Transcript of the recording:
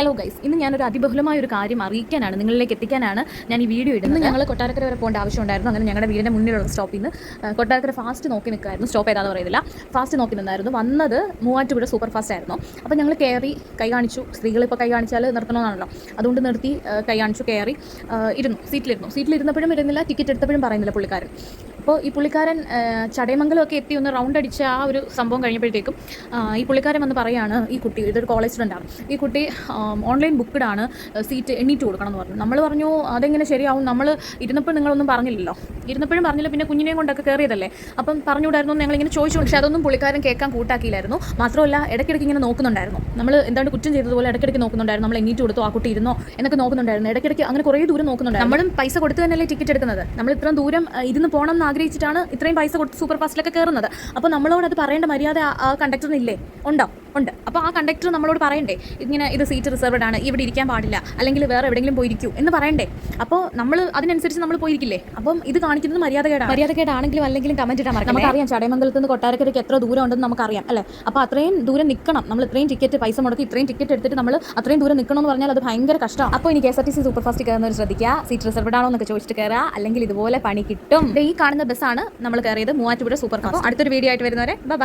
Hello guys ഇന്ന് ഞാനൊരു അതിബഹുലമായ ഒരു കാര്യം അറിയിക്കാനാണ് നിങ്ങളിലേക്ക് എത്തിക്കാനാണ് ഞാൻ ഈ വീഡിയോ ഇടുന്നത്. ഞങ്ങൾ കൊട്ടാരക്കര വരെ പോകേണ്ട ആവശ്യമുണ്ടായിരുന്നു. അങ്ങനെ ഞങ്ങളുടെ വീടിന്റെ മുന്നിലുള്ള സ്റ്റോപ്പിൽ നിന്ന് കൊട്ടാരക്കര ഫാസ്റ്റ് നോക്കി നിൽക്കായിരുന്നു സ്റ്റോപ്പ് ഏതാണെന്ന് പറയുന്നില്ല ഫാസ്റ്റ് നോക്കി നിന്നായിരുന്നു. വന്നത് മൂവാറ്റുപുഴ സൂപ്പർ ഫാസ്റ്റ് ആയിരുന്നു. അപ്പോൾ ഞങ്ങൾ കയറി കൈ കാണിച്ചു. സ്ത്രീകളിപ്പോൾ കൈ കാണിച്ചാൽ നിർത്തണമെന്നാണല്ലോ അതുകൊണ്ട് നിർത്തി കൈ കാണിച്ചു കയറി ഇരുന്നു. സീറ്റിലിരുന്നു സീറ്റിലിരുന്നപ്പോഴും ഇരുന്നില്ല ടിക്കറ്റ് എടുത്തപ്പോഴും പറയുന്നില്ല പുള്ളിക്കാരൻ. അപ്പോൾ ഈ പുള്ളിക്കാരൻ ചടയമംഗലമൊക്കെ എത്തി ഒന്ന് റൗണ്ട് അടിച്ച ആ ഒരു സംഭവം കഴിഞ്ഞപ്പോഴത്തേക്കും ഈ പുള്ളിക്കാരൻ വന്ന് പറയാണ് ഈ കുട്ടി ഇതൊരു കോളേജ് സ്റ്റുഡന്റാണ് ഈ കുട്ടി ഓൺലൈൻ ബുക്ക്ഡ് ആണ് സീറ്റ് എണ്ണീറ്റ് കൊടുക്കണം എന്ന് പറഞ്ഞു. നമ്മൾ പറഞ്ഞു അതെങ്ങനെ ശരിയാവും? നമ്മൾ ഇരുന്നപ്പോൾ നിങ്ങളൊന്നും പറഞ്ഞില്ലല്ലോ. ഇരുന്നപ്പോഴും പറഞ്ഞില്ല പിന്നെ കുഞ്ഞിനെയും കൊണ്ടൊക്കെ കയറിയതല്ലേ അപ്പം പറഞ്ഞുകൂടായിരുന്നു ഞങ്ങൾ ഇങ്ങനെ ചോദിച്ചു പക്ഷേ അതൊന്നും പുള്ളിക്കാരൻ കേൾക്കാൻ കൂട്ടാക്കിയില്ലായിരുന്നു. മാത്രമല്ല ഇടയ്ക്കിടയ്ക്ക് ഇങ്ങനെ നോക്കുന്നുണ്ടായിരുന്നു. നമ്മൾ എന്താണ് കുറ്റം ചെയ്തതുപോലെ ഇടയ്ക്കിടയ്ക്ക് നോക്കുന്നുണ്ടായിരുന്നു. നമ്മൾ എണ്ണീറ്റ് കൊടുത്തു ആ കുട്ടി ഇരുന്നോ എന്നൊക്കെ നോക്കുന്നുണ്ടായിരുന്നു. ഇടയ്ക്കിടയ്ക്ക് അങ്ങനെ കുറേ ദൂരം നോക്കുന്നുണ്ടായിരുന്നു. നമ്മളും പൈസ കൊടുത്ത് തന്നെയല്ലേ ടിക്കറ്റ് എടുക്കുന്നത്. നമ്മൾ ഇത്രയും ദൂരം ഇരുന്ന് പോകണം എന്ന് ആഗ്രഹിച്ചിട്ടാണ് ഇത്രയും പൈസ കൊടുത്ത് സൂപ്പർ ഫാസ്റ്റിലൊക്കെ കയറുന്നത് അപ്പോൾ നമ്മളോട് അത് പറയേണ്ട മര്യാദ ആ- കണ്ടക്ടറിനില്ലേ ഉണ്ടോ? ഉണ്ട്. അപ്പോൾ ആ കണ്ടക്ടർ നമ്മളോട് പറയണ്ടേ ഇങ്ങനെ ഇത് സീറ്റ് റിസർവ്ഡ് ആണ് ഇവിടെ ഇരിക്കാൻ പാടില്ല അല്ലെങ്കിൽ വേറെ എവിടെയെങ്കിലും പോയിരിക്കൂ എന്ന് പറയണ്ടേ. അപ്പോൾ നമ്മൾ അതിനനുസരിച്ച് നമ്മൾ പോയിരിക്കില്ലേ? അപ്പം ഇത് കാണിക്കുന്നത് മര്യാദകേടാണ്. മര്യാദകേടാണെങ്കിലും അല്ലെങ്കിലും കമന്റ് ഇടാൻ മറക്കാം നമുക്കറിയാം ചടയമംഗലത്ത് നിന്ന് കൊട്ടാരക്കരയ്ക്ക് എത്ര ദൂരം ഉണ്ടെന്ന് നമുക്കറിയാം അല്ലേ? അപ്പോൾ അത്രയും ദൂരം നിൽക്കണം നമ്മൾ ഇത്രയും ടിക്കറ്റ് പൈസ മുടക്കി ഇത്രയും ടിക്കറ്റ് എടുത്തിട്ട് നമ്മൾ അത്രയും ദൂരം നിൽക്കണം എന്ന് പറഞ്ഞാൽ അത് ഭയങ്കര കഷ്ടമാണ്. അപ്പോൾ ഇനി K S R T C super fast കയറുന്നവർ ശ്രദ്ധിക്കുക. സീറ്റ് റിസർവ്ഡ് ആണോ എന്നൊക്കെ ചോദിച്ചിട്ട് കയറുക. അല്ലെങ്കിൽ ഇതുപോലെ പണി കിട്ടും. ഈ കാണുന്ന ബസ്സാണ് നമ്മൾ കയറിയത് മൂവാറ്റുപുഴ സൂപ്പർ ഫാസ്റ്റ് അടുത്തൊരു വീഡിയോ ആയിട്ട് വരുന്നവരെ ബൈ